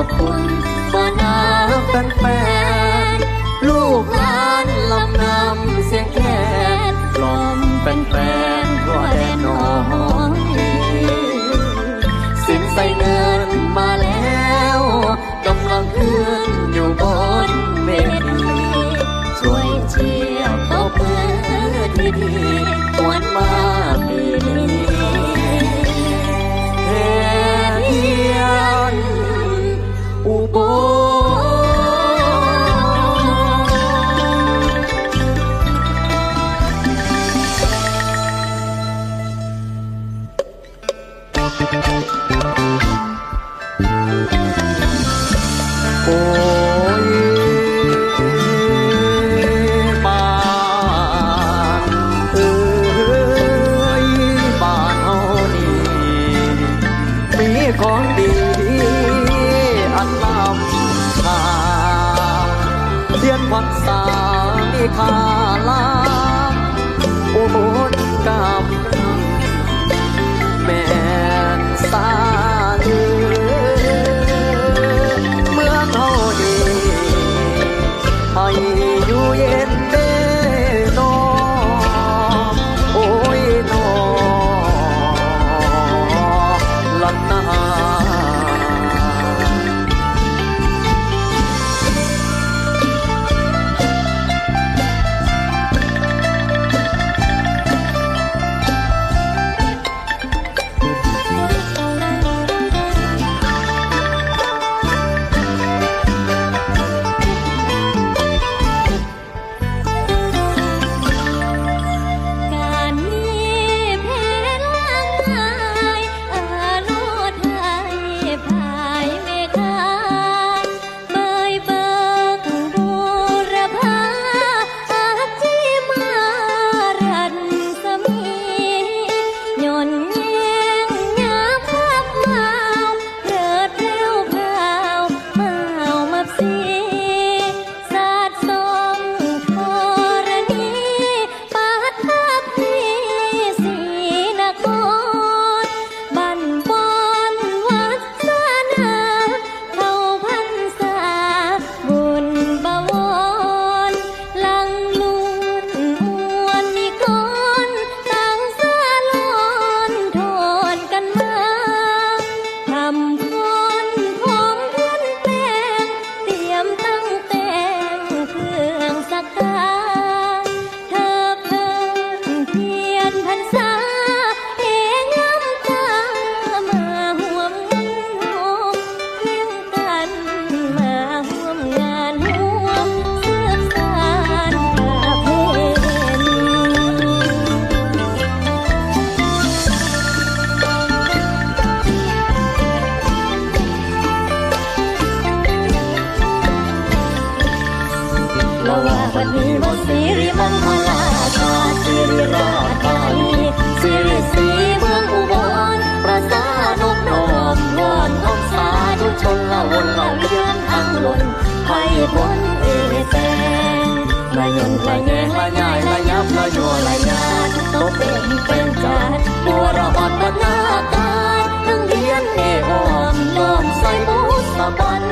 อบคุณพ่อนาแฟนลูกหลานลำนำเสียงแค่กลมเป็นแฟนๆทั่วแดนน้องสินใส่เงินมาแล้วกำลังเคลื่อนอยู่บนเวทีช่วยเชียร์เขาเพื่อที่ดี Oh. คือผลเอแฟนมาหยุ่งลาแยงลาย่ายมายยับลายโยลายาตัวเป็นเป็นจานตัวเรบอ่อนปนาตายทั้งเดียนเอออมยอมใส่บูสาบัน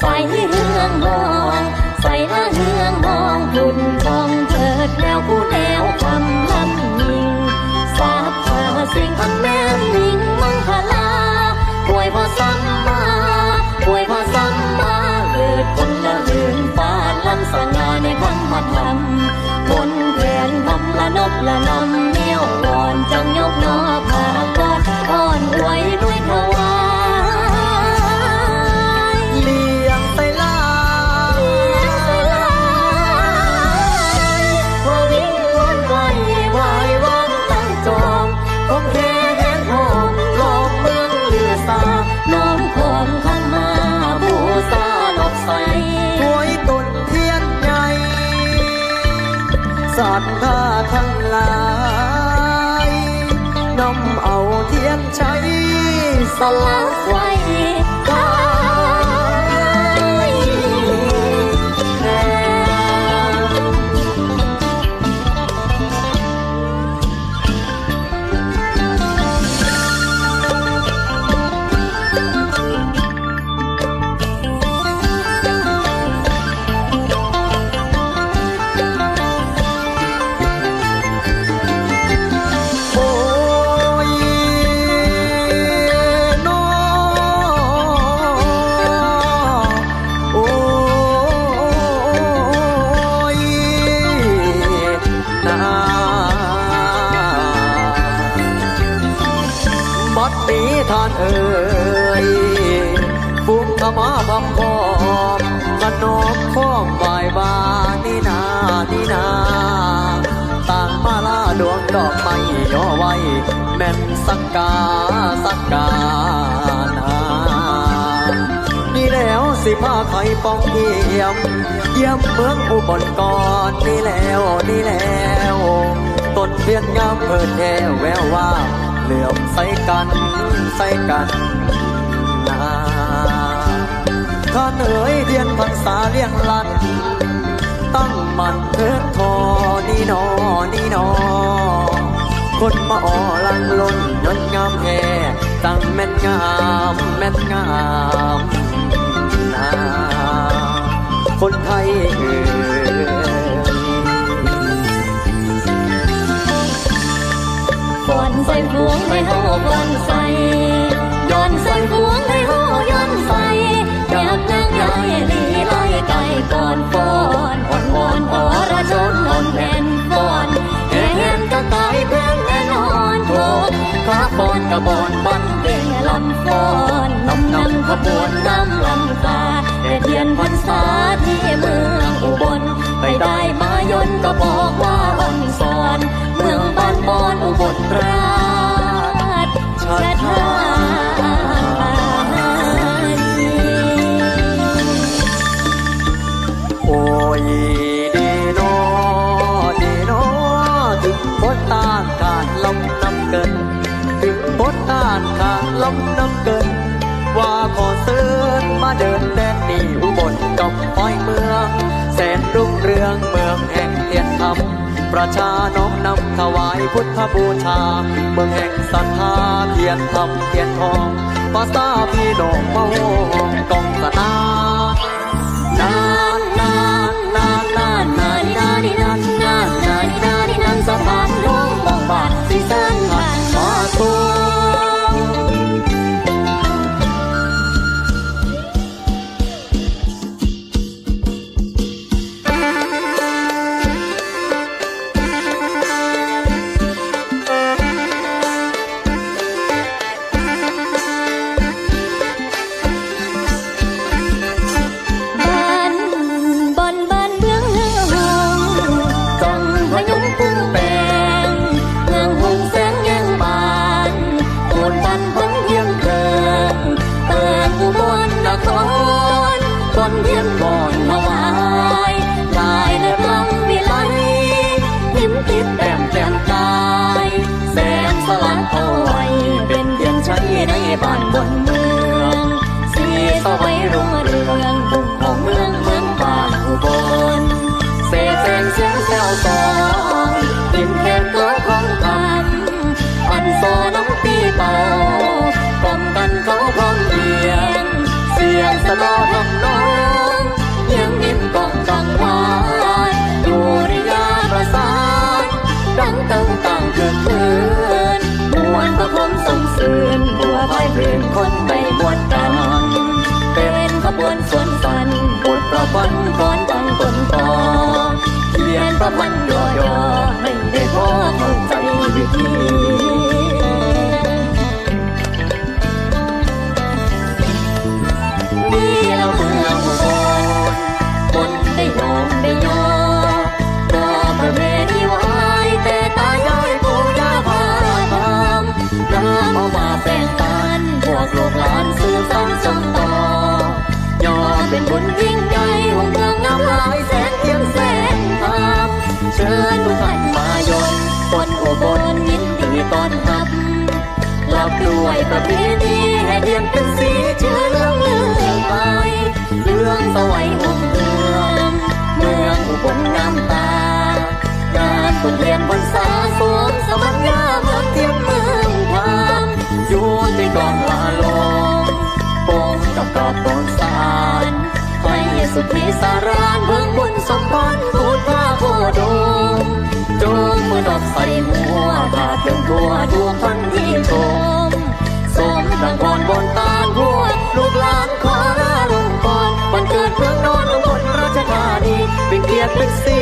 ใส่เฮืองมอง ใส่ละเฮืองมองพุ่นทองเถิดแนวผู้แนวคำลำยิงสาบเธอสิ่งอันแม่ลิงมังคลาป่วยพอซ้ำมาป่วยพอซ้ำมาเกิดคนละลืมฟ้าลำสง่าในคำมาทำบนแผนทำละนบละนำ The love. Why อไว้แม่นสักกาสักกานานี่แล้วสิพาไข่ปองเยี่ยม เยี่ยมเมืองอุบลก่อนนี่แล้วนี่แล้วต้นเพียนงามเพิดแท้แววว่าเหลื่อมใส่กันใส่กันนาข้าเหนื่อยเดียนพรรษาเลี้ยงลันตั้งมันเถิดทอนี่นอนี่นอ คนมาอ่อลังล้นยนงามแห่ตั้งแม่นงามแม่นงามนาคนไทยเอ่ย ษข้าบอนกระบอนบันเป็นลำฟ้อนนำนำขบวนนำลำตาแต่เทียนพรรษาที่เมืองอุบลไปได้มายนก็บอกว่าอ่อนสอนเมืองบ้านบอนอุบลราชชาธาโอ้ยดีโนดีโนถึงพ้นตานการลำนำเกิน ลำน้ำเกิน ว่าขอเสือนมาเดินแดนนี่อุบลดอมปอยเมือง แสนรุ่งเรืองเมืองแห่งเทียนธรรมประชาน้อมนำถวายพุทธบูชา เมืองแห่งศรัทธาเทียนธรรมเทียนทองภาษาพี่น้องมาโหมกองสนา พียงก่อนถวายลายและรำวิไลพิมติดแต้มแจ่มกายแสงสลัดเอาไว้เป็นเพียงใช้ในบ้านบนเมืองสีสวัยรุ่งเรืองบุกของเมืองเมืองบ้านอุบลเศษเส้นเสียงแซวสองกินแค่ตัวของคำอันโซน้ำปีเป่ากลมกันเขาพร้อมเพียงเสียงสะดอทำนอง คนไปบวชกันเป็นขบวนส่วนสันบวชประพันธ์ก่อนตั้งต้นต่อเรียนประพันธ์ย่อๆไม่ได้พอเข้าใจวิธี อกลูกหลานสืบสานส่งต่อยอเป็นบุญยิ่งใหญ่ของเมืองงามหลายแสนเทียมแสนงามเชิญทุกท่านมายนคนอุบลยินดีต้อนรับรับด้วยประเพณีให้เรียนเป็นสีชื่อเรื่องเลืองไปเรื่องสวัยหุ่งเรืองเมืองอุบลงามตางานบุญเรียนบนสา กับกอบตนสารไปสุขีสารานเมืองบุญสมพรพูดว่าโบดงจูงมือดอกใส่หัวตาเพียงตัวดูคนที่ชมสมดังพรบนตาหัวลูกหลานขอลาลงก่อนวันเกิดเมืองนอนอุบลราชธานีเป็นเกียรติเป็นสี